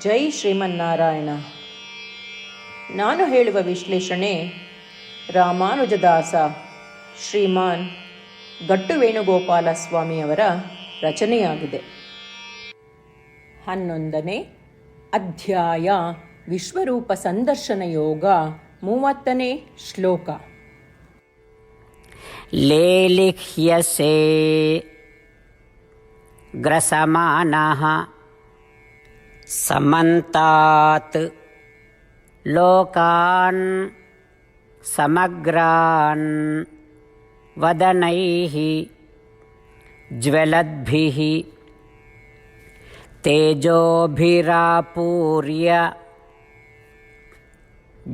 ಜೈ ಶ್ರೀಮನ್ನಾರಾಯಣ. ನಾನು ಹೇಳುವ ವಿಶ್ಲೇಷಣೆ ರಾಮಾನುಜದಾಸ ಶ್ರೀಮಾನ್ ಗಟ್ಟು ವೇಣುಗೋಪಾಲ ಸ್ವಾಮಿಯವರ ರಚನೆಯಾಗಿದೆ. ಹನ್ನೊಂದನೇ ಅಧ್ಯಾಯ ವಿಶ್ವರೂಪ ಸಂದರ್ಶನ ಯೋಗ ಮೂವತ್ತನೇ ಶ್ಲೋಕ. ಲೇಲಿಹ್ಯಸೆ ಗ್ರಸಮಾನಃ समन्तात् लोकान् समग्रान् वदनैः ज्वलद्भिः तेजोभिरापूर्य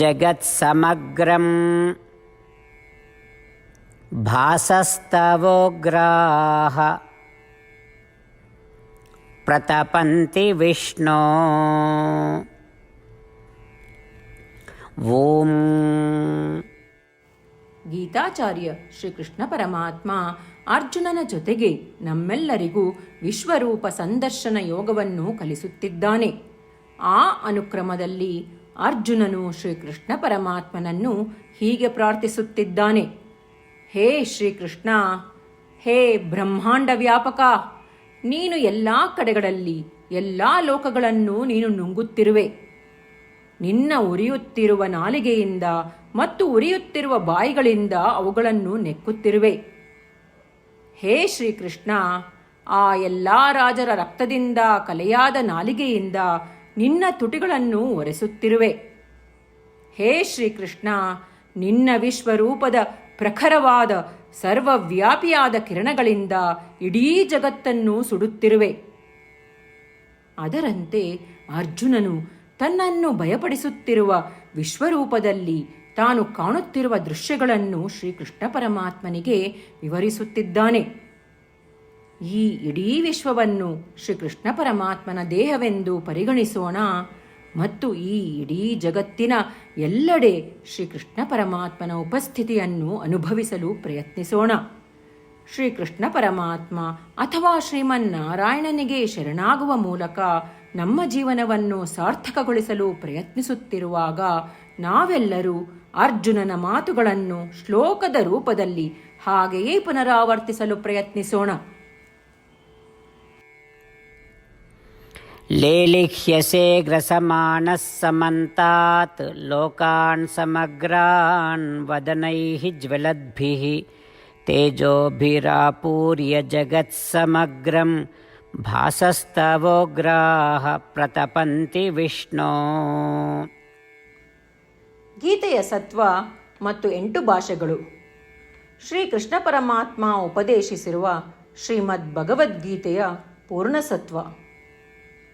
जगत्समग्रम् भासस्तवोग्राः प्रतपन्ति विष्णो ॐ ಗೀತಾಚಾರ್ಯ ಶ್ರೀಕೃಷ್ಣ ಪರಮಾತ್ಮ ಅರ್ಜುನನ ಜೊತೆಗೆ ನಮ್ಮೆಲ್ಲರಿಗೂ ವಿಶ್ವರೂಪ ಸಂದರ್ಶನ ಯೋಗವನ್ನು ಕಲಿಸುತ್ತಿದ್ದಾನೆ ಆ ಅನುಕ್ರಮದಲ್ಲಿ ಅರ್ಜುನನು ಶ್ರೀಕೃಷ್ಣ ಪರಮಾತ್ಮನನ್ನು ಹೀಗೆ ಪ್ರಾರ್ಥಿಸುತ್ತಿದ್ದಾನೆ ಹೇ ಶ್ರೀಕೃಷ್ಣ ಹೇ ಬ್ರಹ್ಮಾಂಡ ವ್ಯಾಪಕ ನೀನು ಎಲ್ಲ ಕಡೆಗಳಲ್ಲಿ ಎಲ್ಲ ಲೋಕಗಳನ್ನು ನೀನು ನುಂಗುತ್ತಿರುವೆ. ನಿನ್ನ ಉರಿಯುತ್ತಿರುವ ನಾಲಿಗೆಯಿಂದ ಮತ್ತು ಉರಿಯುತ್ತಿರುವ ಬಾಯಿಗಳಿಂದ ಅವುಗಳನ್ನು ನೆಕ್ಕುತ್ತಿರುವೆ. ಹೇ ಶ್ರೀಕೃಷ್ಣ, ಆ ಎಲ್ಲ ರಾಜರ ರಕ್ತದಿಂದ ಕಲೆಯಾದ ನಾಲಿಗೆಯಿಂದ ನಿನ್ನ ತುಟಿಗಳನ್ನು ಒರೆಸುತ್ತಿರುವೆ. ಹೇ ಶ್ರೀಕೃಷ್ಣ, ನಿನ್ನ ವಿಶ್ವರೂಪದ ಪ್ರಖರವಾದ ಸರ್ವವ್ಯಾಪಿಯಾದ ಕಿರಣಗಳಿಂದ ಇಡೀ ಜಗತ್ತನ್ನು ಸುಡುತ್ತಿರುವೆ. ಅದರಂತೆ ಅರ್ಜುನನು ತನ್ನನ್ನು ಭಯಪಡಿಸುತ್ತಿರುವ ವಿಶ್ವರೂಪದಲ್ಲಿ ತಾನು ಕಾಣುತ್ತಿರುವ ದೃಶ್ಯಗಳನ್ನು ಶ್ರೀಕೃಷ್ಣ ಪರಮಾತ್ಮನಿಗೆ ವಿವರಿಸುತ್ತಿದ್ದಾನೆ. ಈ ಇಡೀ ವಿಶ್ವವನ್ನು ಶ್ರೀಕೃಷ್ಣ ಪರಮಾತ್ಮನ ದೇಹವೆಂದು ಪರಿಗಣಿಸೋಣ. ಮತ್ತು ಈ ಇಡೀ ಜಗತ್ತಿನ ಎಲ್ಲೆಡೆ ಶ್ರೀಕೃಷ್ಣ ಪರಮಾತ್ಮನ ಉಪಸ್ಥಿತಿಯನ್ನು ಅನುಭವಿಸಲು ಪ್ರಯತ್ನಿಸೋಣ. ಶ್ರೀಕೃಷ್ಣ ಪರಮಾತ್ಮ ಅಥವಾ ಶ್ರೀಮನ್ನಾರಾಯಣನಿಗೆ ಶರಣಾಗುವ ಮೂಲಕ ನಮ್ಮ ಜೀವನವನ್ನು ಸಾರ್ಥಕಗೊಳಿಸಲು ಪ್ರಯತ್ನಿಸುತ್ತಿರುವಾಗ ನಾವೆಲ್ಲರೂ ಅರ್ಜುನನ ಮಾತುಗಳನ್ನು ಶ್ಲೋಕದ ರೂಪದಲ್ಲಿ ಹಾಗೆಯೇ ಪುನರಾವರ್ತಿಸಲು ಪ್ರಯತ್ನಿಸೋಣ. लेलिह्यसे ग्रसमानः समन्तात् लोकान् समग्रान् वदनैः ज्वलद्भिः तेजोभिरापूर्य जगत्समग्रं भासस्तवोग्राः प्रतपन्ति विष्णो ಗೀತೆಯ ಸತ್ವ ಮತ್ತು ಎಂಟು ಭಾಷೆಗಳು ಶ್ರೀಕೃಷ್ಣ ಪರಮಾತ್ಮ ಉಪದೇಶಿಸಿರುವ ಶ್ರೀಮದ್ ಭಗವದ್ಗೀತೆಯ ಪೂರ್ಣಸತ್ವ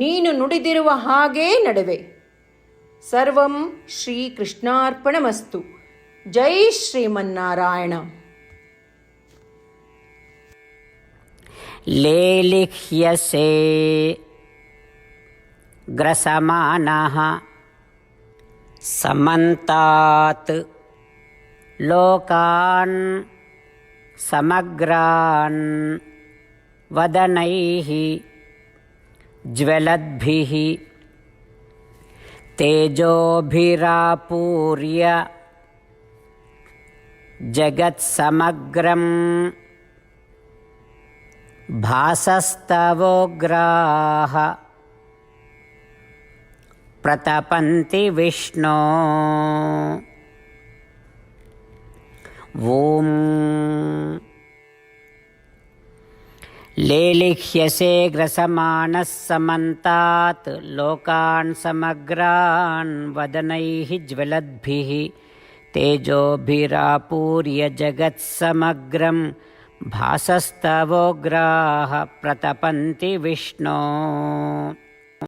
ನೀನು ನುಡಿದಿರುವ ಹಾಗೇ ನಡುವೆ ಸರ್ವಂ ಶ್ರೀಕೃಷ್ಣಾರ್ಪಣಮಸ್ತು ಜೈ ಶ್ರೀಮನ್ನಾರಾಯಣ लेलिह्यसे ग्रसमानः समन्तात् लोकान् समग्रान् वदनैः ज्वलद्भिः तेजोभिरापूर्य जगत्समग्रम् भासस्तवोग्राः प्रतपन्ति विष्णो। ॐ लेलिह्यसे ग्रसमानः समन्तात् लोकान् समग्रान् वदनैः ज्वलद्भिः तेजोभिरापूर्य जगत्समग्रं भासस्तवोग्राः प्रतपन्ति विष्णो